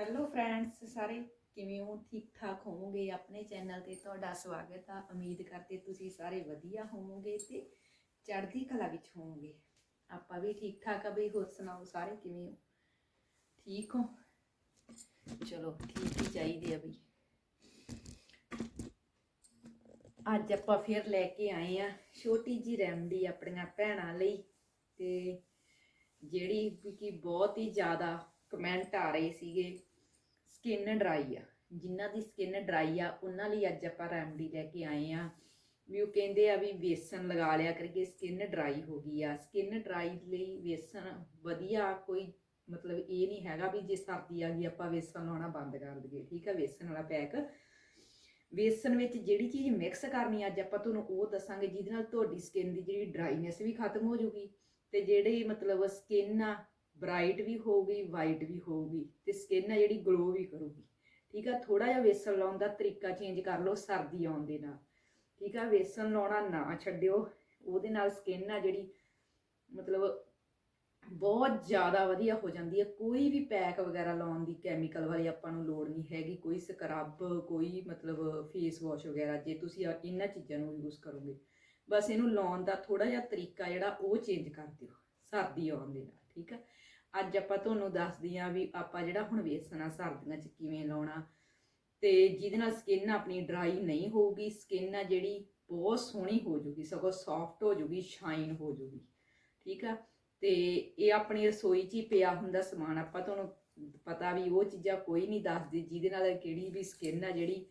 Hello friends ਸਾਰੇ ਕਿਵੇਂ ਹੋ? ਠੀਕ ਠਾਕ ਹੋਵੋਗੇ? ਆਪਣੇ ਚੈਨਲ ਤੇ ਤੁਹਾਡਾ ਸਵਾਗਤ ਆ। ਉਮੀਦ ਕਰਦੇ ਤੁਸੀਂ ਸਾਰੇ ਵਧੀਆ ਹੋਵੋਗੇ ਤੇ ਚੜ੍ਹਦੀ ਕਲਾ ਵਿੱਚ ਹੋਵੋਗੇ। ਆਪਾਂ ਵੀ ਠੀਕ ਠਾਕ ਆ ਬਈ, ਹੋਰ ਸੁਣਾਓ ਸਾਰੇ ਕਿਵੇਂ ਹੋ? ਠੀਕ ਹੋ? ਚਲੋ, ਠੀਕ ਹੀ ਚਾਹੀਦੇ ਆ ਬਈ। ਅੱਜ ਆਪਾਂ ਫਿਰ ਲੈ ਕੇ ਆਏ ਆ ਛੋਟੀ ਜੀ ਰੈਮਡੀ ਆਪਣੀਆਂ ਭੈਣਾਂ ਲਈ ਤੇ ਜਿਹੜੀ ਕਿ ਬਹੁਤ ਹੀ ਜ਼ਿਆਦਾ ਕਮੈਂਟ ਆ ਰਹੇ ਸੀਗੇ। ਸਕਿਨ ਡਰਾਈ ਆ। ਜਿਨ੍ਹਾਂ ਦੀ ਸਕਿਨ ਡਰਾਈ ਆ, ਉਹਨਾਂ ਲਈ ਅੱਜ ਆਪਾਂ ਰੈਮਡੀ ਲੈ ਕੇ ਆਏ ਆ। ਵੀ ਉਹ ਕਹਿੰਦੇ ਆ ਵੀ ਵੇਸਣ ਲਗਾ ਲਿਆ ਕਰਕੇ ਸਕਿਨ ਡਰਾਈ ਹੋ ਗਈ ਆ। ਸਕਿਨ ਡਰਾਈ ਲਈ ਵੇਸਣ ਵਧੀਆ, ਕੋਈ ਮਤਲਬ ਇਹ ਨਹੀਂ ਹੈਗਾ ਵੀ ਜੇ ਸਰਦੀ ਆ ਗਈ, ਆਪਾਂ ਵੇਸਣ ਲਾਉਣਾ ਬੰਦ ਕਰ ਦਈਏ। ਠੀਕ ਆ, ਵੇਸਣ ਵਾਲਾ ਪੈਕ ਵੇਸਣ ਵਿੱਚ ਜਿਹੜੀ ਚੀਜ਼ ਮਿਕਸ ਕਰਨੀ ਅੱਜ ਆਪਾਂ ਤੁਹਾਨੂੰ ਉਹ ਦੱਸਾਂਗੇ, ਜਿਹਦੇ ਨਾਲ ਤੁਹਾਡੀ ਸਕਿਨ ਦੀ ਜਿਹੜੀ ਡਰਾਈਨੈਸ ਵੀ ਖਤਮ ਹੋ ਜੂਗੀ। ਤੇ ਜਿਹੜੇ ਮਤਲਬ ਸਕਿਨ ਆ ਬ੍ਰਾਈਟ ਵੀ ਹੋਊਗੀ, ਵਾਈਟ ਵੀ ਹੋਊਗੀ ਤੇ ਸਕਿਨ ਆ ਜਿਹੜੀ ਗਲੋ ਵੀ ਕਰੂਗੀ। ਠੀਕ ਆ ਥੋੜਾ ਜਿਹਾ ਵੇਸਣ ਲਾਉਣ ਦਾ ਤਰੀਕਾ ਚੇਂਜ ਕਰ ਲਓ ਸਰਦੀ ਆਉਣ ਦੇ ਨਾਲ। ਠੀਕ ਆ, ਵੇਸਣ ਲਾਉਣਾ ਨਾ ਛੱਡਿਓ, ਉਹਦੇ ਨਾਲ ਸਕਿਨ ਆ ਜਿਹੜੀ ਮਤਲਬ ਬਹੁਤ ਜ਼ਿਆਦਾ ਵਧੀਆ ਹੋ ਜਾਂਦੀ ਹੈ ਕੋਈ ਵੀ ਪੈਕ ਵਗੈਰਾ ਲਾਉਣ ਦੀ ਕੈਮੀਕਲ ਵਾਲੀ ਆਪਾਂ ਨੂੰ ਲੋੜ ਨਹੀਂ ਹੈਗੀ, ਕੋਈ ਸਕਰਬ ਕੋਈ ਮਤਲਬ ਫੇਸ ਵਾਸ਼ ਵਗੈਰਾ, ਜੇ ਤੁਸੀਂ ਇਹਨਾਂ ਚੀਜ਼ਾਂ ਨੂੰ ਯੂਜ਼ ਕਰੋਗੇ। ਬਸ ਇਹਨੂੰ ਲਾਉਣ ਦਾ ਥੋੜਾ ਜਿਹਾ ਤਰੀਕਾ ਜਿਹੜਾ ਉਹ ਚੇਂਜ ਕਰ ਦਿਓ, ਸਰਦੀ ਆਉਣ ਦੇ ਨਾਲ। ਠੀਕ ਹੈ ਅੱਜ ਆਪਾਂ ਤੁਹਾਨੂੰ ਦੱਸਦੀ ਆ ਵੀ ਆਪਾਂ ਜਿਹੜਾ ਹੁਣ ਵੇਸਣਾ ਸਰਦੀਆਂ 'ਚ ਕਿਵੇਂ ਲਾਉਣਾ। ਤੇ ਜਿਹਦੇ ਨਾਲ ਸਕਿਨ ਆਪਣੀ ਡਰਾਈ ਨਹੀਂ ਹੋਊਗੀ ਸਕਿਨ ਆ ਜਿਹੜੀ ਬਹੁਤ ਸੋਹਣੀ ਹੋ ਜੂਗੀ, ਸਗੋਂ ਸੌਫਟ ਹੋ ਜੂਗੀ ਸ਼ਾਈਨ ਹੋ ਜੂਗੀ, ਠੀਕ ਆ? ਤੇ ਇਹ ਆਪਣੀ ਰਸੋਈ 'ਚ ਹੀ ਪਿਆ ਹੁੰਦਾ ਸਮਾਨ, ਆਪਾਂ ਤੁਹਾਨੂੰ ਪਤਾ ਵੀ ਉਹ ਚੀਜ਼ਾਂ ਕੋਈ ਨਹੀਂ ਦੱਸਦੀ, ਜਿਹਦੇ ਨਾਲ ਕਿਹੜੀ ਵੀ ਸਕਿਨ ਆ ਜਿਹੜੀ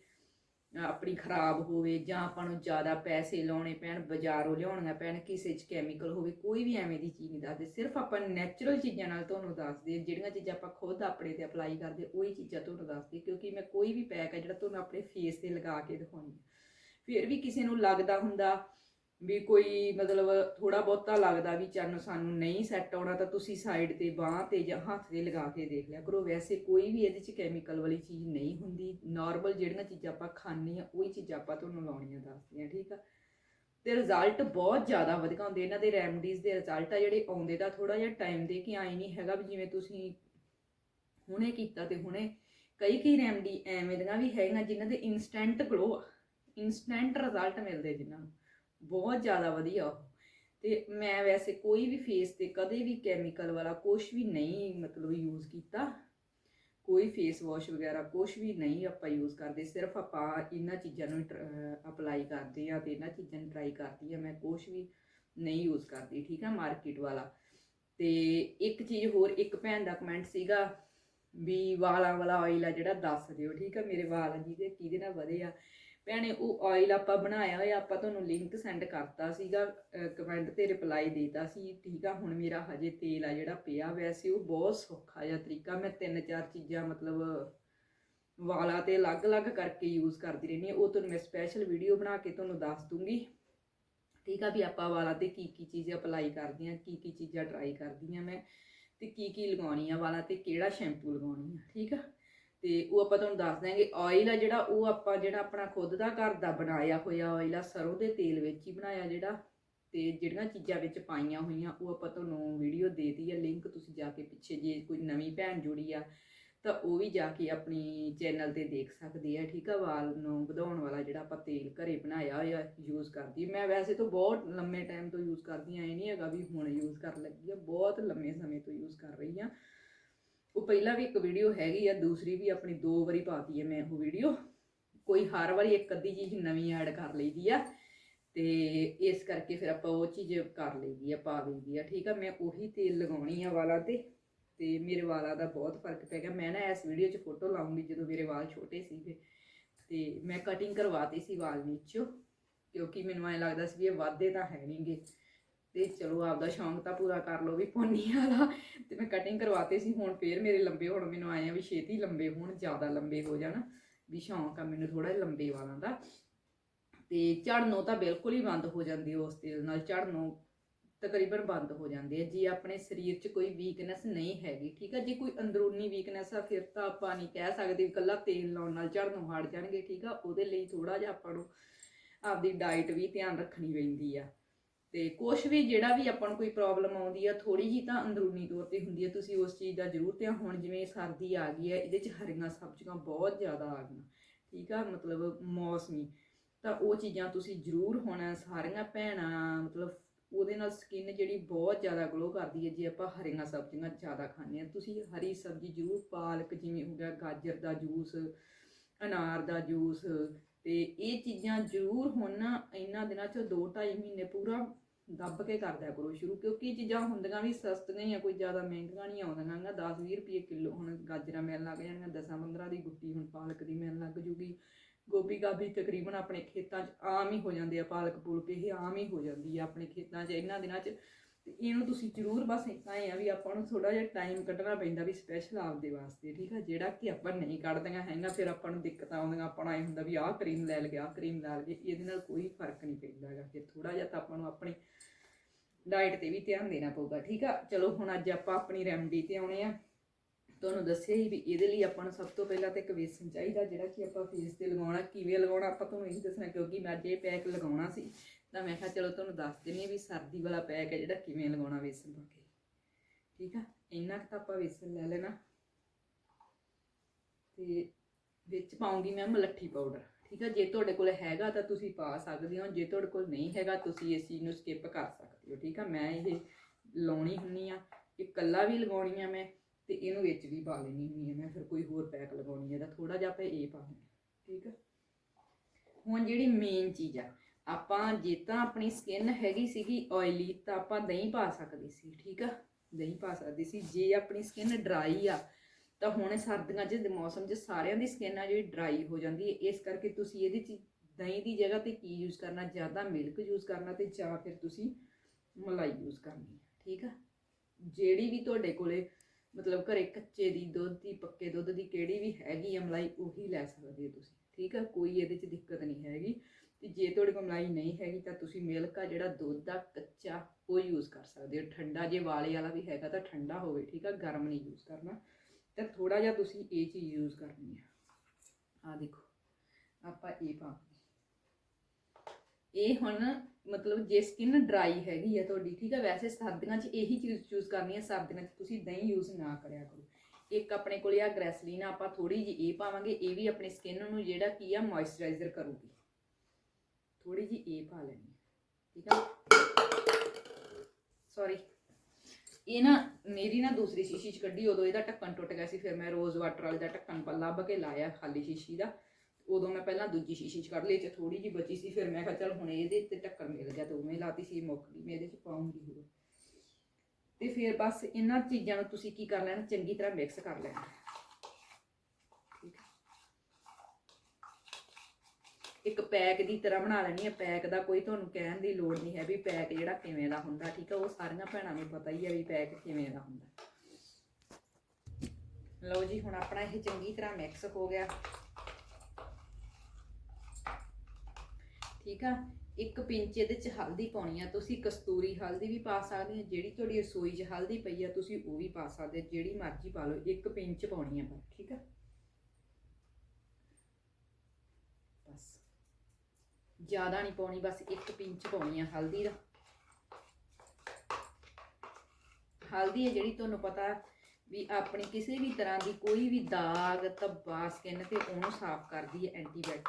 ਆਪਣੀ ਖਰਾਬ ਹੋਵੇ ਜਾਂ ਆਪਾਂ ਨੂੰ ਜ਼ਿਆਦਾ ਪੈਸੇ ਲਾਉਣੇ ਪੈਣ, ਬਾਜ਼ਾਰੋਂ ਲਿਆਉਣੀਆਂ ਪੈਣ, ਕਿਸੇ 'ਚ ਕੈਮੀਕਲ ਹੋਵੇ, ਕੋਈ ਵੀ ਐਵੇਂ ਦੀ ਚੀਜ਼ ਨਹੀਂ ਦੱਸਦੇ ਸਿਰਫ ਆਪਾਂ ਨੈਚੁਰਲ ਚੀਜ਼ਾਂ ਨਾਲ ਤੁਹਾਨੂੰ ਦੱਸਦੇ ਜਿਹੜੀਆਂ ਚੀਜ਼ਾਂ ਆਪਾਂ ਖੁਦ ਆਪਣੇ ਤੇ ਅਪਲਾਈ ਕਰਦੇ ਉਹੀ ਚੀਜ਼ਾਂ ਤੁਹਾਨੂੰ ਦੱਸਦੇ ਕਿਉਂਕਿ ਮੈਂ ਕੋਈ ਵੀ ਪੈਕ ਹੈ ਜਿਹੜਾ ਤੁਹਾਨੂੰ ਆਪਣੇ ਫੇਸ ਤੇ ਲਗਾ ਕੇ ਦਿਖਾਉਂਦੀ ਹਾਂ। ਫਿਰ ਵੀ ਕਿਸੇ ਨੂੰ ਲੱਗਦਾ ਹੁੰਦਾ ਵੀ ਕੋਈ ਮਤਲਬ ਥੋੜਾ ਬਹੁਤਾ ਲੱਗਦਾ ਵੀ ਚੰਨ ਸਾਨੂੰ ਨਹੀਂ ਸੈੱਟ ਆਉਣਾ ਤਾਂ ਤੁਸੀਂ ਸਾਈਡ ਤੇ ਬਾਹ ਤੇ ਜਾਂ ਹੱਥ ਤੇ ਲਗਾ ਕੇ ਦੇਖ ਲਿਆ ਕਰੋ। ਵੈਸੇ ਕੋਈ ਵੀ ਇਹਦੇ 'ਚ ਕੈਮੀਕਲ ਵਾਲੀ ਚੀਜ਼ ਨਹੀਂ ਹੁੰਦੀ। ਨਾਰਮਲ ਜਿਹੜੀਆਂ ਚੀਜ਼ਾਂ ਆਪਾਂ ਖਾਂਦੇ ਆ ਉਹੀ ਚੀਜ਼ਾਂ ਆਪਾਂ ਤੁਹਾਨੂੰ ਲਾਉਣੀਆਂ ਦੱਸਦੇ ਆ ਠੀਕ ਆ? ਤੇ ਰਿਜ਼ਲਟ ਬਹੁਤ ਜ਼ਿਆਦਾ ਵਧੀਆ ਹੁੰਦੇ। ਇਹਨਾਂ ਦੇ ਰੈਮਡੀਜ਼ ਦੇ ਰਿਜ਼ਲਟ ਆ ਜਿਹੜੇ ਆਉਂਦੇ ਤਾਂ ਥੋੜਾ ਜਿਹਾ ਟਾਈਮ ਦੇ ਕੇ ਆਏ ਨਹੀਂ ਹੈਗਾ ਵੀ ਜਿਵੇਂ ਤੁਸੀਂ ਹੁਣੇ ਕੀਤਾ ਤੇ ਹੁਣੇ ਕਈ ਕਈ ਰੈਮਡੀ ਐਵੇਂ ਦੀਆਂ ਵੀ ਹੈਗੀਆਂ ਜਿਨ੍ਹਾਂ ਦੇ ਇਨਸਟੈਂਟ ਗਲੋ ਆ। ਇਨਸਟੈਂਟ ਰਿਜ਼ਲਟ ਮਿਲਦੇ ਜਿਨ੍ਹਾਂ ਨੂੰ। ਬਹੁਤ ਜ਼ਿਆਦਾ ਵਧੀਆ ਉਹ। ਤੇ ਮੈਂ ਵੈਸੇ ਕੋਈ ਵੀ ਫੇਸ ਤੇ ਕਦੇ ਵੀ ਕੈਮੀਕਲ ਵਾਲਾ ਕੁਝ ਵੀ ਨਹੀਂ ਮਤਲਬ ਯੂਜ਼ ਕੀਤਾ। ਕੋਈ ਫੇਸ ਵਾਸ਼ ਵਗੈਰਾ ਕੁਝ ਵੀ ਨਹੀਂ ਆਪਾਂ ਯੂਜ਼ ਕਰਦੇ। ਸਿਰਫ ਆਪਾਂ ਇਹਨਾਂ ਚੀਜ਼ਾਂ ਨੂੰ ਅਪਲਾਈ ਕਰਦੇ ਆ ਤੇ ਇਹਨਾਂ ਚੀਜ਼ਾਂ ਨੂੰ ਟਰਾਈ ਕਰਦੀ ਆ ਮੈਂ ਕੁਝ ਵੀ ਨਹੀਂ ਯੂਜ਼ ਕਰਦੀ, ਠੀਕ ਆ ਮਾਰਕੀਟ ਵਾਲਾ। ਤੇ ਇੱਕ ਚੀਜ਼ ਹੋਰ, ਇੱਕ ਭੈਣ ਦਾ ਕਮੈਂਟ ਸੀਗਾ ਵੀ ਵਾਲਾਂ ਵਾਲਾ ਆਇਲ ਆ ਜਿਹੜਾ ਦੱਸ ਦਿਓ, ਠੀਕ ਆ, ਮੇਰੇ ਵਾਲ ਜਿਹਦੇ ਕਿਹਦੇ ਨਾਲ ਵਧੇ ਆ। ਭੈਣੇ, ਉਹ ਆਇਲ ਆਪਾਂ ਬਣਾਇਆ ਹੋਇਆ, ਆਪਾਂ ਤੁਹਾਨੂੰ ਲਿੰਕ ਸੈਂਡ ਕਰਤਾ ਸੀਗਾ ਕਮੈਂਟ ਤੇ ਰਿਪਲਾਈ ਦੇਤਾ ਸੀ, ਠੀਕ ਆ, ਹੁਣ ਮੇਰਾ ਹਜੇ ਤੇਲ ਆ ਜਿਹੜਾ ਪਿਆ, ਵੈਸੇ ਉਹ ਬਹੁਤ ਸੌਖਾ ਜਿਹਾ ਤਰੀਕਾ, ਮੈਂ ਤਿੰਨ ਚਾਰ ਚੀਜ਼ਾਂ ਮਤਲਬ ਵਾਲਾਂ ਤੇ ਅਲੱਗ-ਅਲੱਗ ਕਰਕੇ ਯੂਜ਼ ਕਰਦੀ ਰਹਿੰਦੀ ਹਾਂ, ਉਹ ਤੁਹਾਨੂੰ ਮੈਂ ਸਪੈਸ਼ਲ ਵੀਡੀਓ ਬਣਾ ਕੇ ਤੁਹਾਨੂੰ ਦੱਸ ਦੂੰਗੀ। ਠੀਕ ਆ ਵੀ ਆਪਾਂ ਵਾਲਾਂ ਤੇ ਕੀ ਕੀ ਚੀਜ਼ ਅਪਲਾਈ ਕਰਦੀ ਆ ਕੀ ਕੀ ਚੀਜ਼ਾਂ ਟਰਾਈ ਕਰਦੀ ਆ ਮੈਂ, ਤੇ ਕੀ ਕੀ ਲਗਾਉਣੀ ਆ ਵਾਲਾਂ ਤੇ, ਕਿਹੜਾ ਸ਼ੈਂਪੂ ਲਗਾਉਣੀ ਆ, ਠੀਕ ਆ? ਤੇ ਉਹ ਆਪਾਂ ਤੁਹਾਨੂੰ ਦੱਸ ਦਾਂਗੇ ਆਇਲ ਆ ਜਿਹੜਾ, ਉਹ ਆਪਾਂ ਜਿਹੜਾ ਆਪਣਾ ਖੁਦ ਦਾ ਘਰ ਦਾ ਬਣਾਇਆ ਹੋਇਆ ਆਇਲ ਆ, ਸਰੋਂ ਦੇ ਤੇਲ ਵਿੱਚ ਹੀ ਬਣਾਇਆ ਜਿਹੜਾ, ਤੇ ਜਿਹੜੀਆਂ ਚੀਜ਼ਾਂ ਵਿੱਚ ਪਾਈਆਂ ਹੋਈਆਂ, ਉਹ ਆਪਾਂ ਤੁਹਾਨੂੰ ਵੀਡੀਓ ਦੇਤੀ ਆ ਲਿੰਕ ਤੁਸੀਂ ਜਾ ਕੇ ਪਿੱਛੇ ਜੇ ਕੋਈ ਨਵੀਂ ਭੈਣ ਜੁੜੀ ਆ, ਤਾਂ ਉਹ ਵੀ ਜਾ ਕੇ ਆਪਣੀ ਚੈਨਲ ਤੇ ਦੇਖ ਸਕਦੇ ਆ, ਠੀਕ ਆ? ਵਾਲ ਨੂੰ ਵਧਾਉਣ ਵਾਲਾ ਜਿਹੜਾ ਆਪਾਂ ਤੇਲ ਘਰੇ ਬਣਾਇਆ ਹੋਇਆ ਯੂਜ਼ ਕਰਦੀ। ਮੈਂ ਵੈਸੇ ਤਾਂ ਬਹੁਤ ਲੰਮੇ ਟਾਈਮ ਤੋਂ ਯੂਜ਼ ਕਰਦੀ ਆ, ਇਹ ਨਹੀਂ ਹੈਗਾ ਵੀ ਹੁਣ ਯੂਜ਼ ਕਰਨ ਲੱਗੀ ਆ, ਬਹੁਤ ਲੰਮੇ ਸਮੇਂ ਤੋਂ ਯੂਜ਼ ਕਰ ਰਹੀ ਆ। ਉਹ ਪਹਿਲਾਂ ਵੀ ਇੱਕ ਵੀਡੀਓ ਹੈਗੀ ਆ, ਦੂਸਰੀ ਵੀ ਆਪਣੀ ਦੋ ਵਾਰੀ ਪਾਤੀ ਹੈ ਮੈਂ ਉਹ ਵੀਡੀਓ ਕੋਈ ਹਰ ਵਾਰੀ ਇੱਕ ਅੱਧੀ ਚੀਜ਼ ਨਵੀਂ ਐਡ ਕਰ ਲਈਦੀ ਆ ਤੇ ਇਸ ਕਰਕੇ ਫਿਰ ਆਪਾਂ ਉਹ ਚੀਜ਼ ਕਰ ਲਈਦੀ ਆ, ਪਾ ਲਈਦੀ ਆ, ਠੀਕ ਆ? ਮੈਂ ਉਹੀ ਤੇਲ ਲਗਾਉਣੀ ਆ ਵਾਲਾਂ ਤੇ ਤੇ ਮੇਰੇ ਵਾਲਾਂ ਦਾ ਬਹੁਤ ਫ਼ਰਕ ਪੈ ਗਿਆ। ਮੈਂ ਨਾ ਇਸ ਵੀਡੀਓ 'ਚ ਫੋਟੋ ਲਾਉਂਗੀ ਜਦੋਂ ਮੇਰੇ ਵਾਲ ਛੋਟੇ ਸੀਗੇ। ਤੇ ਮੈਂ ਕਟਿੰਗ ਕਰਵਾਤੀ ਸੀ ਵਾਲ ਵਿੱਚੋਂ, ਕਿਉਂਕਿ ਮੈਨੂੰ ਐ ਲੱਗਦਾ ਸੀ ਵੀ ਇਹ ਵਾਧੇ ਤਾਂ ਹੈ ਨਹੀਂਗੇ ਤੇ ਚਲੋ ਆਪਦਾ ਸ਼ੌਂਕ ਤਾਂ ਪੂਰਾ ਕਰ ਲਓ ਵੀ ਪੋਨੀ ਵਾਲਾ। ਤੇ ਮੈਂ ਕਟਿੰਗ ਕਰਵਾਤੇ ਸੀ, ਹੁਣ ਫੇਰ ਮੇਰੇ ਲੰਬੇ ਹੋਣ, ਮੈਨੂੰ ਆਏ ਆ ਵੀ ਛੇਤੀ ਲੰਬੇ ਹੋਣ, ਜ਼ਿਆਦਾ ਲੰਬੇ ਹੋ ਜਾਣ। ਵੀ ਸ਼ੌਂਕ ਆ ਮੈਨੂੰ ਥੋੜਾ ਜਿਹਾ ਲੰਬੇ ਵਾਲਾਂ ਦਾ। ਤੇ ਝੜਨੋਂ ਤਾਂ ਬਿਲਕੁਲ ਹੀ ਬੰਦ ਹੋ ਜਾਂਦੀ ਉਸ ਤੇਲ ਨਾਲ, ਝੜਨੋਂ ਤਕਰੀਬਨ ਬੰਦ ਹੋ ਜਾਂਦੇ ਆ। ਜੇ ਆਪਣੇ ਸਰੀਰ 'ਚ ਕੋਈ ਵੀਕਨੈਸ ਨਹੀਂ ਹੈਗੀ, ਠੀਕ ਆ? ਜੇ ਕੋਈ ਅੰਦਰੂਨੀ ਵੀਕਨੈਸ ਆ, ਫਿਰ ਤਾਂ ਆਪਾਂ ਨਹੀਂ ਕਹਿ ਸਕਦੇ ਵੀ ਕੱਲਾ ਤੇਲ ਲਾਉਣ ਨਾਲ ਝੜਨੋਂ ਹਟ ਜਾਣਗੇ, ਠੀਕ ਆ? ਉਹਦੇ ਲਈ ਥੋੜਾ ਜਿਹਾ ਆਪਾਂ ਨੂੰ ਆਪਦੀ ਡਾਈਟ ਵੀ ਧਿਆਨ ਰੱਖਣੀ ਪੈਂਦੀ ਆ। ਤੇ ਕੁਛ ਵੀ ਜਿਹੜਾ ਵੀ ਆਪਾਂ ਨੂੰ ਕੋਈ ਪ੍ਰੋਬਲਮ ਆਉਂਦੀ ਆ ਥੋੜੀ ਜੀ ਤਾਂ ਅੰਦਰੂਨੀ ਤੌਰ ਤੇ ਹੁੰਦੀ ਆ। ਤੁਸੀਂ ਉਸ ਚੀਜ਼ ਦਾ ਜ਼ਰੂਰ ਧਿਆਨ, ਹੁਣ ਜਿਵੇਂ ਸਰਦੀ ਆ ਗਈ ਹੈ ਇਹਦੇ ਚ ਹਰੀਆਂ ਸਬਜ਼ੀਆਂ ਬਹੁਤ ਜ਼ਿਆਦਾ ਆ ਗਈਆਂ, ਠੀਕ ਆ? ਮਤਲਬ ਮੌਸਮੀ। ਤਾਂ ਉਹ ਚੀਜ਼ਾਂ ਤੁਸੀਂ ਜ਼ਰੂਰ ਹੁਣ, ਸਾਰੀਆਂ ਭੈਣਾਂ, ਮਤਲਬ ਉਹਦੇ ਨਾਲ ਸਕਿਨ ਜਿਹੜੀ ਬਹੁਤ ਜ਼ਿਆਦਾ ਗਲੋ ਕਰਦੀ ਹੈ ਜੇ ਆਪਾਂ ਹਰੀਆਂ ਸਬਜ਼ੀਆਂ ਜ਼ਿਆਦਾ ਖਾਂਦੇ ਆ। ਤੁਸੀਂ ਹਰੀ ਸਬਜ਼ੀ ਜ਼ਰੂਰ ਪਾਲਕ ਜਿਵੇਂ ਹੋ ਗਿਆ, ਗਾਜਰ ਦਾ ਜੂਸ ਅਨਾਰ ਦਾ ਜੂਸ ਤੇ ਇਹ ਚੀਜ਼ਾਂ ਜ਼ਰੂਰ ਹੁਣ ਨਾ ਇਹਨਾਂ ਦਿਨਾਂ 'ਚ 2-2.5 ਮਹੀਨੇ ਪੂਰਾ ਦੱਬ ਕੇ ਕਰਦਿਆ ਕਰੋ ਸ਼ੁਰੂ, ਕਿਉਂਕਿ ਇਹ ਚੀਜ਼ਾਂ ਹੁੰਦੀਆਂ ਵੀ ਸਸਤੀਆਂ ਹੀ ਆ, ਕੋਈ ਜ਼ਿਆਦਾ ਮਹਿੰਗੀਆਂ ਨਹੀਂ ਆਉਂਦੀਆਂ ਗਾ 10-20 ਰੁਪਏ ਕਿਲੋ ਹੁਣ ਗਾਜਰਾਂ ਮਿਲਣ ਲੱਗ ਜਾਣਗੀਆਂ 10-15 ਦੀ ਗੁੱਟੀ, ਹੁਣ ਪਾਲਕ ਦੀ ਮਿਲਣ ਲੱਗ ਜੂਗੀ। ਗੋਭੀ ਗਾਭੀ ਤਕਰੀਬਨ ਆਪਣੇ ਖੇਤਾਂ 'ਚ ਆਮ ਹੀ ਹੋ ਜਾਂਦੇ ਆ, ਪਾਲਕ ਪੂਲਕ ਇਹ ਆਮ ਹੀ ਹੋ ਜਾਂਦੀ ਆ ਆਪਣੇ ਖੇਤਾਂ 'ਚ, ਇਹਨਾਂ ਦਿਨਾਂ 'ਚ ਤੇ ਇਹਨੂੰ ਤੁਸੀਂ ਜ਼ਰੂਰ ਬਸ ਇਦਾਂ ਹੀ ਆ ਵੀ ਆਪਾਂ ਨੂੰ ਥੋੜਾ ਜਿਹਾ ਟਾਈਮ ਕੱਢਣਾ ਪੈਂਦਾ ਵੀ ਸਪੈਸ਼ਲ ਆਪਦੇ ਵਾਸਤੇ, ਠੀਕ ਆ? ਜਿਹੜਾ ਕਿ ਆਪਾਂ ਨਹੀਂ ਕੱਢਦੀਆਂ ਹੈਗਾ ਫਿਰ ਆਪਾਂ ਨੂੰ ਦਿੱਕਤਾਂ ਆਉਂਦੀਆਂ, ਆਪਾਂ ਨੂੰ ਐ ਹੁੰਦਾ ਵੀ ਆਹ ਕਰੀਮ ਲੈ ਲਗੇ ਆਹ ਕਰੀਮ ਲੈ ਲਗੇ ਇਹਦੇ ਨਾਲ ਕੋਈ ਫ਼ਰਕ ਨਹੀਂ ਪੈਂਦਾ ਹੈਗਾ। ਕਿ ਥੋੜਾ ਜਿਹਾ ਤਾਂ ਆਪਾਂ ਨੂੰ ਆਪਣੀ ਡਾਈਟ ਤੇ ਵੀ ਧਿਆਨ ਦੇਣਾ ਪਊਗਾ, ਠੀਕ ਆ? ਚਲੋ, ਹੁਣ ਅੱਜ ਆਪਾਂ ਆਪਣੀ ਰੈਮਡੀ ਤੇ ਆਉਣੇ ਆ। ਤੁਹਾਨੂੰ ਦੱਸਿਆ ਹੀ ਵੀ ਇਹਦੇ ਲਈ ਆਪਾਂ ਨੂੰ ਸਭ ਤੋਂ ਪਹਿਲਾਂ ਤੇ ਇੱਕ ਵੇਸਨ ਚਾਹੀਦਾ, ਜਿਹੜਾ ਕਿ ਆਪਾਂ ਫੇਸ ਤੇ ਲਗਾਉਣਾ, ਕਿਵੇਂ ਲਗਾਉਣਾ, ਆਪਾਂ ਤੁਹਾਨੂੰ ਇਹੀ ਦੱਸਣਾ, ਕਿਉਂਕਿ ਮੈਂ ਅੱਜ ਇਹ ਪੈਕ ਲਗਾਉਣਾ ਸੀ। ਤਾਂ ਮੈਂ ਕਿਹਾ ਚਲੋ ਤੁਹਾਨੂੰ ਦੱਸ ਦਿੰਨੀ ਵੀ ਸਰਦੀ ਵਾਲਾ ਪੈਕ ਹੈ ਜਿਹੜਾ ਕਿਵੇਂ ਲਗਾਉਣਾ ਵੇਸਣ ਪਾ ਕੇ। ਠੀਕ ਆ? ਇੰਨਾ ਕੁ ਤਾਂ ਆਪਾਂ ਵੇਸਣ ਲੈ ਲੈਣਾ। ਤੇ ਵਿੱਚ ਪਾਉਂਗੀ ਮੈਂ ਮਲੱਠੀ ਪਾਊਡਰ ਠੀਕ ਆ? ਜੇ ਤੁਹਾਡੇ ਕੋਲ ਹੈਗਾ ਤਾਂ ਤੁਸੀਂ ਪਾ ਸਕਦੇ ਹੋ। ਜੇ ਤੁਹਾਡੇ ਕੋਲ ਨਹੀਂ ਹੈਗਾ, ਤੁਸੀਂ ਇਸ ਚੀਜ਼ ਨੂੰ ਸਕਿਪ ਕਰ ਸਕਦੇ ਹੋ। ਠੀਕ ਆ? ਮੈਂ ਇਹ ਲਾਉਣੀ ਹੁੰਨੀ ਆ। ਇਹ ਕੱਲਾ ਵੀ ਲਗਾਉਣੀ ਆ ਮੈਂ ਤੇ ਇਹਨੂੰ ਵਿੱਚ ਵੀ ਪਾ ਲੈਣੀ ਹੁੰਨੀ ਆ ਮੈਂ। ਫਿਰ ਕੋਈ ਹੋਰ ਪੈਕ ਲਗਾਉਣੀ ਹੈ ਤਾਂ ਥੋੜਾ ਜਿਹਾ ਆਪਾਂ ਇਹ ਪਾ ਲੈਣਾ ਠੀਕ ਆ? ਹੁਣ ਜਿਹੜੀ ਮੇਨ ਚੀਜ਼ ਆ ਆਪਾਂ ਜੇ ਤਾਂ ਆਪਣੀ ਸਕਿਨ ਹੈਗੀ ਸੀਗੀ ਆਇਲੀ ਤਾਂ ਆਪਾਂ ਦਹੀਂ ਪਾ ਸਕਦੇ ਸੀ, ਠੀਕ ਆ? ਦਹੀਂ ਪਾ ਸਕਦੇ ਸੀ। ਜੇ ਆਪਣੀ ਸਕਿਨ ਡਰਾਈ ਆ, ਤਾਂ ਹੁਣ ਸਰਦੀਆਂ 'ਚ ਦੇ ਮੌਸਮ 'ਚ ਸਾਰਿਆਂ ਦੀ ਸਕਿਨ ਆ ਜਿਹੜੀ ਡਰਾਈ ਹੋ ਜਾਂਦੀ ਹੈ ਇਸ ਕਰਕੇ ਤੁਸੀਂ ਇਹਦੇ 'ਚ ਦਹੀਂ ਦੀ ਜਗ੍ਹਾ ਤੇ ਕੀ ਯੂਜ਼ ਕਰਨਾ? ਜ਼ਿਆਦਾ ਮਿਲਕ ਯੂਜ਼ ਕਰਨਾ ਤੇ ਜਾਂ ਫਿਰ ਤੁਸੀਂ ਮਲਾਈ ਯੂਜ਼ ਕਰਨੀ ਠੀਕ ਆ? ਜਿਹੜੀ ਵੀ ਤੁਹਾਡੇ ਕੋਲੇ, ਮਤਲਬ ਘਰੇ ਕੱਚੇ ਦੀ ਦੁੱਧ ਦੀ, ਪੱਕੇ ਦੁੱਧ ਦੀ ਕਿਹੜੀ ਵੀ ਹੈਗੀ ਆ ਮਲਾਈ, ਉਹੀ ਲੈ ਸਕਦੇ ਹੋ ਤੁਸੀਂ, ਠੀਕ ਆ? ਕੋਈ ਇਹਦੇ 'ਚ ਦਿੱਕਤ ਨਹੀਂ ਹੈਗੀ। ਤੇ ਜੇ ਤੁਹਾਡੇ ਕੋਲ ਮਲਾਈ ਨਹੀਂ ਹੈਗੀ ਤਾਂ ਤੁਸੀਂ ਮਿਲਕ ਆ ਜਿਹੜਾ ਦੁੱਧ ਦਾ ਕੱਚਾ ਉਹ ਯੂਜ਼ ਕਰ ਸਕਦੇ ਹੋ। ਠੰਡਾ ਜੇ ਵਾਲੇ ਵਾਲਾ ਵੀ ਹੈਗਾ ਤਾਂ ਠੰਡਾ ਹੋਵੇ, ਠੀਕ ਆ? ਗਰਮ ਨਹੀਂ ਯੂਜ਼ ਕਰਨਾ। ਤਾਂ ਥੋੜਾ ਜਿਹਾ ਤੁਸੀਂ ਇਹ ਚੀਜ਼ ਯੂਜ਼ ਕਰਨੀ ਆ। ਆ ਦੇਖੋ, ਆਪਾਂ ਇਹ ਪਾ ਇਹ ਹੁਣ ਮਤਲਬ ਜੇ ਸਕਿਨ ਡਰਾਈ ਹੈਗੀ ਆ ਤੁਹਾਡੀ, ਠੀਕ ਆ? ਵੈਸੇ ਸਰਦੀਆਂ 'ਚ ਇਹੀ ਚੀਜ਼ ਚੂਜ਼ ਕਰਨੀ ਹੈ ਸਰਦੀਆਂ 'ਚ ਤੁਸੀਂ ਦਹੀਂ ਯੂਜ਼ ਨਾ ਕਰਿਆ ਕਰੋ। ਇੱਕ ਆਪਣੇ ਕੋਲ ਆ ਗ੍ਰੈਸਲੀਨ ਆਪਾਂ ਥੋੜੀ ਜਿਹੀ ਇਹ ਪਾਵਾਂਗੇ, ਇਹ ਵੀ ਆਪਣੀ ਸਕਿਨ ਨੂੰ ਜਿਹੜਾ ਕੀ ਆ ਮੋਇਸਚਰਾਈਜ਼ਰ ਕਰੂਗੀ। ਥੋੜੀ ਜਿਹੀ ਇਹ ਪਾ ਲੈਣੀ ਠੀਕ ਆ? ਸੌਰੀ ਇਹ ਨਾ ਮੇਰੀ ਨਾ ਦੂਸਰੀ ਸ਼ੀਸ਼ੀ ਚ ਕੱਢੀ, ਉਦੋਂ ਇਹਦਾ ਢੱਕਣ ਟੁੱਟ ਗਿਆ ਸੀ, ਫਿਰ ਮੈਂ ਰੋਜ਼ ਵਾਟਰ ਵਾਲੇ ਦਾ ਢੱਕਣ ਪਾ, ਲੱਭ ਕੇ ਲਾਇਆ ਖਾਲੀ ਸ਼ੀਸ਼ੀ ਦਾ। ਉਦੋਂ ਮੈਂ ਪਹਿਲਾਂ ਦੂਜੀ ਸ਼ੀਸ਼ੀ ਚ ਕੱਢ ਲਈ ਚ ਥੋੜੀ ਜਿਹੀ ਬਚੀ ਸੀ, ਫਿਰ ਮੈਂ ਕਿਹਾ ਚੱਲ ਹੁਣ ਇਹਦੇ ਤੇ ਢੱਕਣ ਮਿਲ ਗਿਆ, ਤੇ ਉਵੇਂ ਲਾਤੀ ਸੀ, ਇਹ ਮੁੱਕ ਗਈ ਮੈਂ ਇਹਦੇ ਚ ਪਾਉਂਗੀ ਹੋਰ। ਤੇ ਫਿਰ ਬਸ ਇਹਨਾਂ ਚੀਜ਼ਾਂ ਨੂੰ ਤੁਸੀਂ ਕੀ ਕਰ ਲੈਣਾ, ਚੰਗੀ ਤਰ੍ਹਾਂ ਮਿਕਸ ਕਰ ਲੈਣਾ ਠੀਕ ਹੈ ਇੱਕ ਪੈਕ ਦੀ ਤਰ੍ਹਾਂ ਬਣਾ ਲੈਣੀ ਹੈ ਪੈਕ ਦਾ ਕੋਈ ਤੁਹਾਨੂੰ ਕਹਿਣ ਦੀ ਲੋੜ ਨਹੀਂ ਹੈ ਵੀ ਪੈਕ ਜਿਹੜਾ ਕਿਵੇਂ ਦਾ ਹੁੰਦਾ, ਠੀਕ ਹੈ ਉਹ ਸਾਰੀਆਂ ਭੈਣਾਂ ਨੂੰ ਪਤਾ ਹੀ ਹੈ ਵੀ ਪੈਕ ਕਿਵੇਂ ਦਾ ਹੁੰਦਾ। ਲਓ ਜੀ, ਹੁਣ ਆਪਣਾ ਇਹ ਚੰਗੀ ਤਰ੍ਹਾਂ ਮਿਕਸ ਹੋ ਗਿਆ। ਠੀਕ ਆ? ਇੱਕ ਪਿੰਚ ਇਹਦੇ ਚ ਹਲਦੀ ਪਾਉਣੀ ਆ, ਤੁਸੀਂ ਕਸਤੂਰੀ ਹਲਦੀ ਵੀ ਪਾ ਸਕਦੇ ਹੋ ਜਿਹੜੀ ਤੁਹਾਡੀ ਰਸੋਈ 'ਚ ਹਲਦੀ ਪਈ ਆ, ਤੁਸੀਂ ਉਹ ਵੀ ਪਾ ਸਕਦੇ ਹੋ ਜਿਹੜੀ ਮਰਜ਼ੀ ਪਾ ਲਓ, ਇੱਕ ਪਿੰਚ ਪਾਉਣੀ ਆ ਬਸ, ਠੀਕ ਆ ਬਸ ਜ਼ਿਆਦਾ ਨਹੀਂ ਪਾਉਣੀ, ਬਸ ਇੱਕ ਪਿੰਚ ਪਾਉਣੀ ਆ ਹਲਦੀ ਦਾ। ਹਲਦੀ ਹੈ ਜਿਹੜੀ ਤੁਹਾਨੂੰ ਪਤਾ ਵੀ ਆਪਣੀ ਕਿਸੇ ਵੀ ਤਰ੍ਹਾਂ ਦੀ ਕੋਈ ਵੀ ਦਾਗ, ਧੱਬਾ ਸਕਿਨ ਤੇ ਉਹਨੂੰ ਸਾਫ਼ ਕਰਦੀ ਹੈ ਐਂਟੀਬਾਇਓਟਿਕ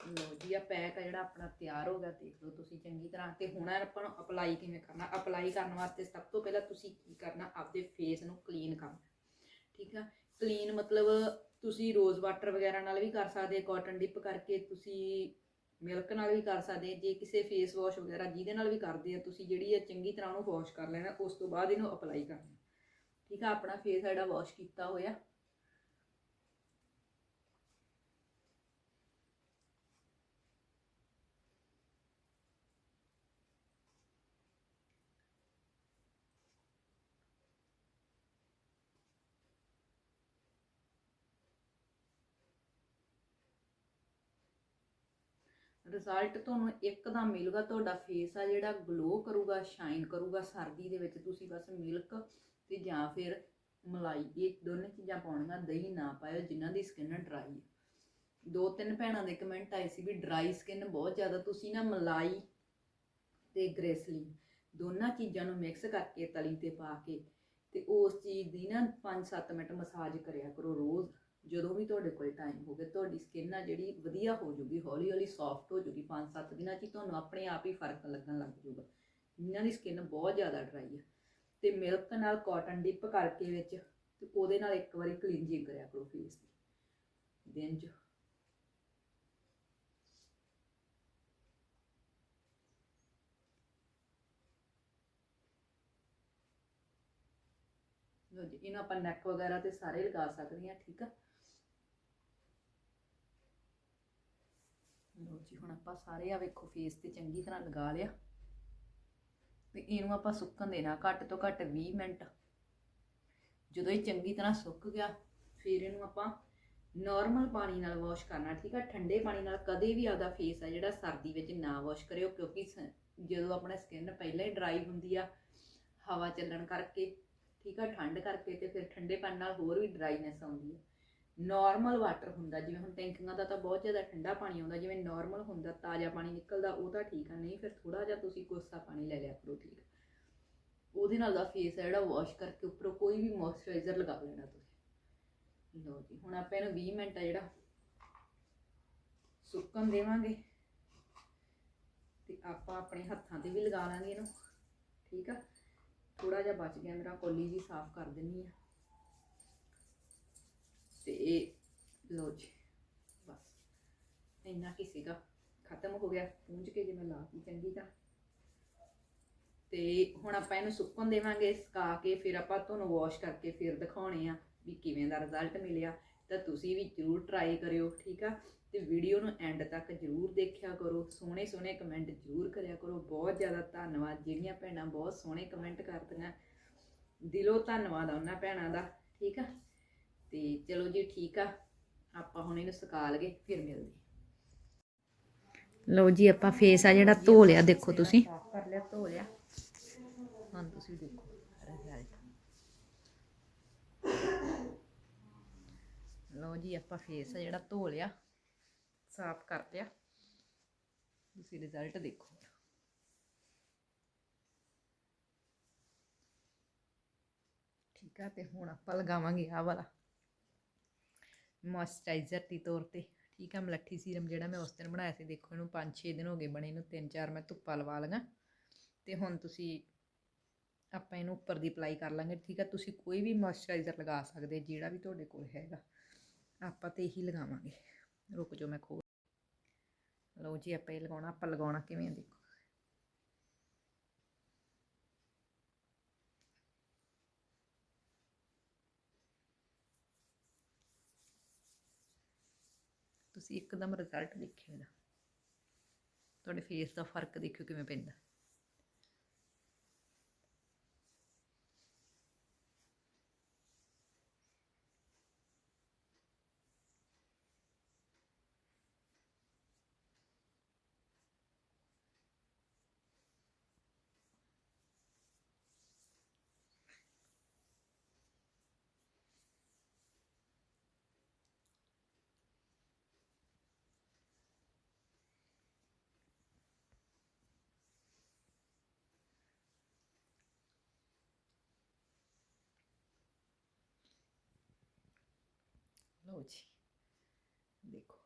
ਲੋ ਜੀ ਆ ਪੈਕ ਆ ਜਿਹੜਾ ਆਪਣਾ ਤਿਆਰ ਹੋ ਗਿਆ, ਦੇਖ ਲਓ ਤੁਸੀਂ ਚੰਗੀ ਤਰ੍ਹਾਂ। ਤੇ ਹੁਣ ਆਪਾਂ ਨੂੰ ਅਪਲਾਈ ਕਿਵੇਂ ਕਰਨਾ? ਅਪਲਾਈ ਕਰਨ ਵਾਸਤੇ ਸਭ ਤੋਂ ਪਹਿਲਾਂ ਤੁਸੀਂ ਕੀ ਕਰਨਾ? ਆਪਦੇ ਫੇਸ ਨੂੰ ਕਲੀਨ ਕਰਨਾ। ਠੀਕ ਆ? ਕਲੀਨ ਮਤਲਬ ਤੁਸੀਂ ਰੋਜ਼ ਵਾਟਰ ਵਗੈਰਾ ਨਾਲ ਵੀ ਕਰ ਸਕਦੇ ਕਾਟਨ ਡਿਪ ਕਰਕੇ ਤੁਸੀਂ ਮਿਲਕ ਨਾਲ ਵੀ ਕਰ ਸਕਦੇ, ਜੇ ਕਿਸੇ ਫੇਸ ਵਾਸ਼ ਵਗੈਰਾ ਜਿਹਦੇ ਨਾਲ ਵੀ ਕਰਦੇ ਆ, ਤੁਸੀਂ ਜਿਹੜੀ ਆ ਚੰਗੀ ਤਰ੍ਹਾਂ ਉਹਨੂੰ ਵਾਸ਼ ਕਰ ਲੈਣਾ, ਉਸ ਤੋਂ ਬਾਅਦ ਇਹਨੂੰ ਅਪਲਾਈ ਕਰਨਾ। ਠੀਕ ਆ, ਆਪਣਾ ਫੇਸ ਜਿਹੜਾ ਵਾਸ਼ ਕੀਤਾ ਹੋਇਆ। ਰਿਜ਼ਲਟ ਤੁਹਾਨੂੰ ਇੱਕਦਮ ਮਿਲੂਗਾ, ਤੁਹਾਡਾ ਫੇਸ ਆ ਜਿਹੜਾ ਗਲੋ ਕਰੂਗਾ ਸ਼ਾਈਨ ਕਰੂਗਾ, ਸਰਦੀ ਦੇ ਵਿੱਚ ਤੁਸੀਂ ਬਸ ਮਿਲਕ ਤੇ ਜਾਂ ਫਿਰ ਮਲਾਈ, ਇਹ ਦੋਨੇ ਚੀਜ਼ਾਂ ਪਾਉਣੀਆਂ, ਦਹੀਂ ਨਾ ਪਾਇਓ, ਜਿਨ੍ਹਾਂ ਦੀ ਸਕਿਨ ਡਰਾਈ ਹੈ ਦੋ ਤਿੰਨ ਭੈਣਾਂ ਦੇ ਕਮੈਂਟ ਆਏ ਸੀ ਵੀ ਡਰਾਈ ਸਕਿਨ ਬਹੁਤ ਜ਼ਿਆਦਾ, ਤੁਸੀਂ ਨਾ ਮਲਾਈ ਤੇ ਗ੍ਰੇਸਲੀਨ ਦੋਨਾਂ ਚੀਜ਼ਾਂ ਨੂੰ ਮਿਕਸ ਕਰਕੇ ਤਲੀ ਤੇ ਪਾ ਕੇ ਤੇ ਉਸ ਚੀਜ਼ ਦੀ ਨਾ 5-7 ਮਿੰਟ ਮਸਾਜ ਕਰਿਆ ਕਰੋ ਰੋਜ਼। ਜਦੋਂ ਵੀ ਤੁਹਾਡੇ ਕੋਲ ਟਾਈਮ ਹੋਵੇ, ਤੁਹਾਡੀ ਸਕਿਨ ਆ ਜਿਹੜੀ ਵਧੀਆ ਹੋ ਜੂਗੀ, ਹੌਲੀ ਹੌਲੀ ਸੌਫਟ ਹੋ ਜੂਗੀ 5-7 ਦਿਨਾਂ 'ਚ ਹੀ ਤੁਹਾਨੂੰ ਆਪਣੇ ਆਪ ਹੀ ਫ਼ਰਕ ਲੱਗਣ ਲੱਗ ਜੂਗਾ। ਇਹਨਾਂ ਦੀ ਸਕਿਨ ਬਹੁਤ ਜ਼ਿਆਦਾ ਡਰਾਈ ਆ। ਤੇ ਮਿਲਕ ਨਾਲ ਕਾਟਨ ਡਿਪ ਕਰਕੇ ਵਿੱਚ ਤੇ ਉਹਦੇ ਨਾਲ ਇੱਕ ਵਾਰੀ ਕਲੀਨਜਿੰਗ ਕਰਿਆ ਕਰੋ ਫੇਸ ਦੀ। ਦਿਨ 'ਚ। ਲਓ ਜੀ, ਇਹਨੂੰ ਆਪਾਂ ਨੈਕ ਵਗੈਰਾ ਤੇ ਸਾਰੇ ਲਗਾ ਸਕਦੇ ਹਾਂ, ਠੀਕ ਆ? ਲੋ ਜੀ, ਹੁਣ ਆਪਾਂ ਸਾਰੇ ਆ ਵੇਖੋ ਫੇਸ ਤੇ ਚੰਗੀ ਤਰ੍ਹਾਂ ਲਗਾ ਲਿਆ। ਤੇ ਇਹਨੂੰ ਆਪਾਂ ਸੁੱਕਣ ਦੇਣਾ, ਘੱਟ ਤੋਂ ਘੱਟ 20 ਮਿੰਟ। ਜਦੋਂ ਇਹ ਚੰਗੀ ਤਰ੍ਹਾਂ ਸੁੱਕ ਗਿਆ, ਫਿਰ ਇਹਨੂੰ ਆਪਾਂ ਨਾਰਮਲ ਪਾਣੀ ਨਾਲ ਵਾਸ਼ ਕਰਨਾ, ਠੀਕ ਆ? ਠੰਡੇ ਪਾਣੀ ਨਾਲ ਕਦੇ ਵੀ ਆਪਦਾ ਫੇਸ ਆ ਜਿਹੜਾ ਸਰਦੀ ਵਿੱਚ ਨਾ ਵਾਸ਼ ਕਰਿਓ, ਕਿਉਂਕਿ ਸ- ਜਦੋਂ ਆਪਣਾ ਸਕਿਨ ਪਹਿਲਾਂ ਹੀ ਡਰਾਈ ਹੁੰਦੀ ਆ, ਹਵਾ ਚੱਲਣ ਕਰਕੇ, ਠੀਕ ਆ? ਠੰਡ ਕਰਕੇ ਤੇ ਫਿਰ ਠੰਡੇ ਪਾਣੀ ਨਾਲ ਹੋਰ ਵੀ ਡਰਾਈਨੈਸ ਆਉਂਦੀ ਹੈ ਨਾਰਮਲ ਵਾਟਰ ਹੁੰਦਾ, ਜਿਵੇਂ ਹੁਣ ਟੈਂਕੀਆਂ ਦਾ ਤਾਂ ਬਹੁਤ ਜ਼ਿਆਦਾ ਠੰਡਾ ਪਾਣੀ ਆਉਂਦਾ, ਜਿਵੇਂ ਨਾਰਮਲ ਹੁੰਦਾ, ਤਾਜ਼ਾ ਪਾਣੀ ਨਿਕਲਦਾ, ਉਹ ਤਾਂ ਠੀਕ ਆ, ਨਹੀਂ ਫਿਰ ਥੋੜਾ ਜਿਹਾ ਤੁਸੀਂ ਕੋਸਾ ਪਾਣੀ ਲੈ ਲਿਆ ਕਰੋ ਠੀਕ। ਆ। ਉਹਦੇ ਨਾਲ ਦਾ ਫੇਸ ਹੈ ਜਿਹੜਾ ਵਾਸ਼ ਕਰਕੇ ਉੱਪਰੋਂ ਕੋਈ ਵੀ ਮੋਇਸਚਰਾਈਜ਼ਰ ਲਗਾ ਲੈਣਾ ਤੁਸੀਂ। ਲਓ ਜੀ, ਹੁਣ ਆਪਾਂ ਇਹਨੂੰ 20 ਮਿੰਟ ਆ ਜਿਹੜਾ ਸੁੱਕਣ ਦੇਵਾਂਗੇ। ਤੇ ਆਪਾਂ ਆਪਣੇ ਹੱਥਾਂ ਤੇ ਵੀ ਲਗਾ ਲਾਂਗੇ ਇਹਨੂੰ, ਠੀਕ ਆ? ਥੋੜਾ ਜਿਹਾ ਬਚ ਗਿਆ, ਮੇਰਾ ਕੋਲੀ ਜੀ ਸਾਫ਼ ਕਰ ਦਿੰਨੀ ਆ। ਤੇ ਇਹ ਲੋ ਜੀ, ਬਸ। ਇੰਨਾ ਕੀ ਸੀਗਾ? ਖਤਮ ਹੋ ਗਿਆ। ਪੂੰਝ ਕੇ ਜੇ ਮੈਂ ਲਾਤੀ ਚੰਗੀ ਤਾਂ। ਤੇ ਹੁਣ ਆਪਾਂ ਇਹਨੂੰ ਸੁੱਕਣ ਦੇਵਾਂਗੇ, ਸੁਕਾ ਕੇ ਫਿਰ ਆਪਾਂ ਤੁਹਾਨੂੰ ਵਾਸ਼ ਕਰਕੇ ਫਿਰ ਦਿਖਾਉਣੇ ਆ ਵੀ ਕਿਵੇਂ ਦਾ ਰਿਜ਼ਲਟ ਮਿਲਿਆ। ਤਾਂ ਤੁਸੀਂ ਵੀ ਜਰੂਰ ਟਰਾਈ ਕਰਿਓ, ਠੀਕ ਆ? ਤੇ ਵੀਡੀਓ ਨੂੰ ਐਂਡ ਤੱਕ ਜਰੂਰ ਦੇਖਿਆ ਕਰੋ। ਸੋਹਣੇ ਸੋਹਣੇ ਕਮੈਂਟ ਜਰੂਰ ਕਰਿਆ ਕਰੋ। ਬਹੁਤ ਜ਼ਿਆਦਾ ਧੰਨਵਾਦ। ਜਿਹੜੀਆਂ ਭੈਣਾਂ ਬਹੁਤ ਸੋਹਣੇ ਕਮੈਂਟ ਕਰਦੀਆਂ, ਦਿਲੋਂ ਧੰਨਵਾਦ ਉਹਨਾਂ ਭੈਣਾਂ ਦਾ, ਠੀਕ ਆ? ਤੇ ਚਲੋ ਜੀ ਠੀਕ ਆ ਆਪਾਂ ਹੁਣ ਇਹਨੂੰ ਸੁਕਾ ਲਗੇ ਫਿਰ ਮਿਲਦੇ ਲਓ ਜੀ ਆਪਾਂ ਫੇਸ ਆ ਜਿਹੜਾ ਧੋ ਲਿਆ ਦੇਖੋ ਤੁਸੀਂ। ਸਾਫ਼ ਕਰ ਲਿਆ ਧੋ ਲਿਆ। ਹੁਣ ਤੁਸੀਂ ਦੇਖੋ ਲਓ ਜੀ ਆਪਾਂ ਫੇਸ ਆ ਜਿਹੜਾ ਧੋ ਲਿਆ ਸਾਫ਼ ਕਰ ਲਿਆ। ਤੁਸੀਂ ਰਿਜ਼ਲਟ ਦੇਖੋ। ਠੀਕ ਆ ਤੇ ਹੁਣ ਆਪਾਂ ਲਗਾਵਾਂਗੇ ਆਹ ਵਾਲਾ। ਮੋਇਸਚਰਾਈਜ਼ਰ ਦੀ ਤੌਰ ਤੇ, ਠੀਕ ਆ, ਮਲੱਠੀ ਸੀਰਮ ਜਿਹੜਾ ਮੈਂ ਉਸ ਦਿਨ ਬਣਾਇਆ ਸੀ, ਦੇਖੋ ਇਹਨੂੰ 5-6 ਦਿਨ ਹੋ ਗਏ ਬਣੇ ਨੂੰ 3-4 ਮੈਂ ਧੁੱਪਾ ਲਵਾ ਲਈਆਂ। ਤੇ ਹੁਣ ਤੁਸੀਂ ਆਪਾਂ ਇਹਨੂੰ ਉੱਪਰ ਦੀ ਅਪਲਾਈ ਕਰ ਲਾਂਗੇ, ਠੀਕ ਆ, ਤੁਸੀਂ ਕੋਈ ਵੀ ਮੋਇਸਚਰਾਈਜ਼ਰ ਲਗਾ ਸਕਦੇ, ਜਿਹੜਾ ਵੀ ਤੁਹਾਡੇ ਕੋਲ ਹੈਗਾ, ਆਪਾਂ ਤੇ ਇਹੀ ਲਗਾਵਾਂਗੇ। ਰੁਕ ਜਾਓ, ਮੈਂ ਖੋਲ ਲਓ ਜੀ, ਆਪਾਂ ਇਹ ਲਗਾਉਣਾ, ਆਪਾਂ ਲਗਾਉਣਾ ਕਿਵੇਂ ਆ, ਦੇਖੋ। ਤੁਸੀਂ ਇੱਕਦਮ ਰਿਜ਼ਲਟ ਦੇਖਿਓ ਇਹਦਾ। ਤੁਹਾਡੇ ਫੇਸ ਦਾ ਫ਼ਰਕ ਦੇਖਿਓ ਕਿਵੇਂ ਪੈਂਦਾ। ਲਓ ਜੀ ਦੇਖੋ।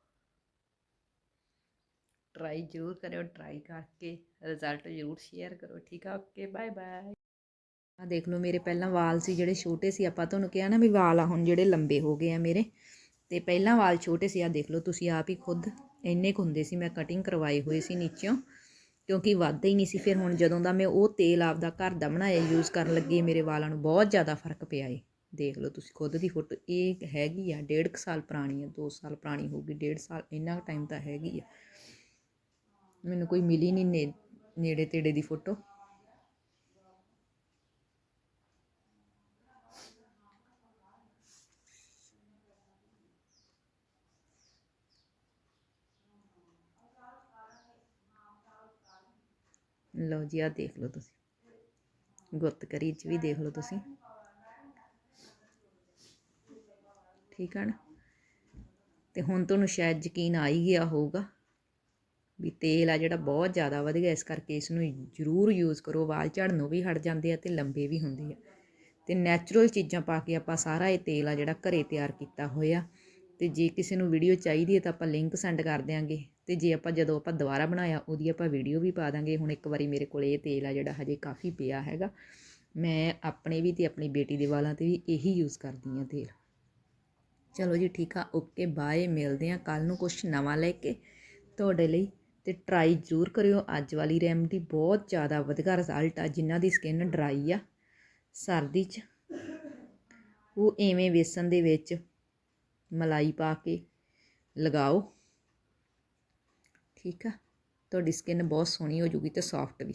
ਟਰਾਈ ਜ਼ਰੂਰ ਕਰਿਓ ਟਰਾਈ ਕਰਕੇ ਰਿਜ਼ਲਟ ਜ਼ਰੂਰ ਸ਼ੇਅਰ ਕਰੋ, ਠੀਕ ਆ? ਓਕੇ ਬਾਏ ਬਾਏ ਆ ਦੇਖ ਲਓ, ਮੇਰੇ ਪਹਿਲਾਂ ਵਾਲ ਸੀ ਜਿਹੜੇ ਛੋਟੇ ਸੀ, ਆਪਾਂ ਤੁਹਾਨੂੰ ਕਿਹਾ ਨਾ ਵੀ ਵਾਲ ਆ ਹੁਣ ਜਿਹੜੇ ਲੰਬੇ ਹੋ ਗਏ ਆ ਮੇਰੇ। ਤੇ ਪਹਿਲਾਂ ਵਾਲ ਛੋਟੇ ਸੀ ਆ ਦੇਖ ਲਓ, ਤੁਸੀਂ ਆਪ ਹੀ ਖੁਦ ਇੰਨੇ ਕੁ ਹੁੰਦੇ ਸੀ, ਮੈਂ ਕਟਿੰਗ ਕਰਵਾਈ ਹੋਏ ਸੀ ਨੀਚੋਂ ਕਿਉਂਕਿ ਵੱਧਦਾ ਹੀ ਨਹੀਂ ਸੀ। ਫਿਰ ਹੁਣ ਜਦੋਂ ਦਾ ਮੈਂ ਉਹ ਤੇਲ ਆਪਦਾ ਘਰ ਦਾ ਬਣਾਇਆ ਯੂਜ਼ ਕਰਨ ਲੱਗੀ ਮੇਰੇ ਵਾਲਾਂ ਨੂੰ ਬਹੁਤ ਜ਼ਿਆਦਾ ਫ਼ਰਕ ਪਿਆ ਏ। ਦੇਖ ਲਓ ਤੁਸੀਂ, ਖੁਦ ਦੀ ਫੋਟੋ, ਇਹ ਹੈਗੀ ਆ ਡੇਢ ਕੁ ਸਾਲ ਪੁਰਾਣੀ ਆ 2 ਸਾਲ ਪੁਰਾਣੀ ਹੋਊਗੀ, ਡੇਢ ਸਾਲ ਇੰਨਾ ਟਾਈਮ ਤਾਂ ਹੈਗੀ ਆ। ਮੈਨੂੰ ਕੋਈ ਮਿਲੀ ਨਹੀਂ ਨੇੜੇ ਤੇੜੇ ਦੀ ਫੋਟੋ। ਲਓ ਜੀ ਆ ਦੇਖ ਲਓ ਤੁਸੀਂ। ਗੁੱਤ ਕਰੀ ਚ ਵੀ ਦੇਖ ਲਓ ਤੁਸੀਂ। ਠੀਕ ਹੈ ਨਾ? ਤੇ ਹੁਣ ਤੁਹਾਨੂੰ ਸ਼ਾਇਦ ਯਕੀਨ ਆ ਹੀ ਗਿਆ ਹੋਊਗਾ ਵੀ ਤੇਲ ਆ ਜਿਹੜਾ ਬਹੁਤ ਜ਼ਿਆਦਾ ਵਧ ਗਿਆ, ਇਸ ਕਰਕੇ ਇਸ ਨੂੰ ਜ਼ਰੂਰ ਯੂਜ਼ ਕਰੋ। ਵਾਲ ਝੜਨੋਂ ਵੀ ਹਟ ਜਾਂਦੇ ਆ ਤੇ ਲੰਬੇ ਵੀ ਹੁੰਦੇ ਆ। ਤੇ ਨੈਚੁਰਲ ਚੀਜ਼ਾਂ ਪਾ ਕੇ ਆਪਾਂ ਸਾਰਾ ਇਹ ਤੇਲ ਆ ਜਿਹੜਾ ਘਰੇ ਤਿਆਰ ਕੀਤਾ ਹੋਇਆ। ਤੇ ਜੇ ਕਿਸੇ ਨੂੰ ਵੀਡੀਓ ਚਾਹੀਦੀ ਹੈ ਤਾਂ ਆਪਾਂ ਲਿੰਕ ਸੈਂਡ ਕਰ ਦਿਆਂਗੇ। ਤੇ ਜੇ ਆਪਾਂ ਜਦੋਂ ਆਪਾਂ ਦੁਬਾਰਾ ਬਣਾਇਆ, ਉਹਦੀ ਆਪਾਂ ਵੀਡੀਓ ਵੀ ਪਾ ਦਾਂਗੇ। ਹੁਣ ਇੱਕ ਵਾਰੀ ਮੇਰੇ ਕੋਲ ਇਹ ਤੇਲ ਆ ਜਿਹੜਾ ਹਜੇ ਕਾਫੀ ਪਿਆ ਹੈਗਾ। ਮੈਂ ਆਪਣੇ ਵੀ ਤੇ ਆਪਣੀ ਬੇਟੀ ਦੇ ਵਾਲਾਂ ਤੇ ਵੀ ਇਹੀ ਯੂਜ਼ ਕਰਦੀ ਆ ਤੇਲ। ਚਲੋ ਜੀ ਠੀਕ ਆ ਓਕੇ ਬਾਏ ਮਿਲਦੇ ਆ ਕੱਲ ਨੂੰ ਕੁਝ ਨਵਾਂ ਲੈ ਕੇ ਤੁਹਾਡੇ ਲਈ ਤੇ ਟਰਾਈ ਜ਼ਰੂਰ ਕਰਿਓ। ਅੱਜ ਵਾਲੀ ਰੈਮਡੀ ਬਹੁਤ ਜ਼ਿਆਦਾ ਵਧੀਆ ਰਿਜ਼ਲਟ ਆ, ਜਿਨ੍ਹਾਂ ਦੀ ਸਕਿਨ ਡਰਾਈ ਆ, ਸਰਦੀ 'ਚ। ਉਹ ਐਵੇਂ ਵੇਸਣ ਦੇ ਵਿੱਚ ਮਲਾਈ ਪਾ ਕੇ ਲਗਾਓ। ਠੀਕ ਆ, ਤੁਹਾਡੀ ਸਕਿਨ ਬਹੁਤ ਸੋਹਣੀ ਹੋ ਜੂਗੀ ਤੇ ਸੌਫਟ ਵੀ।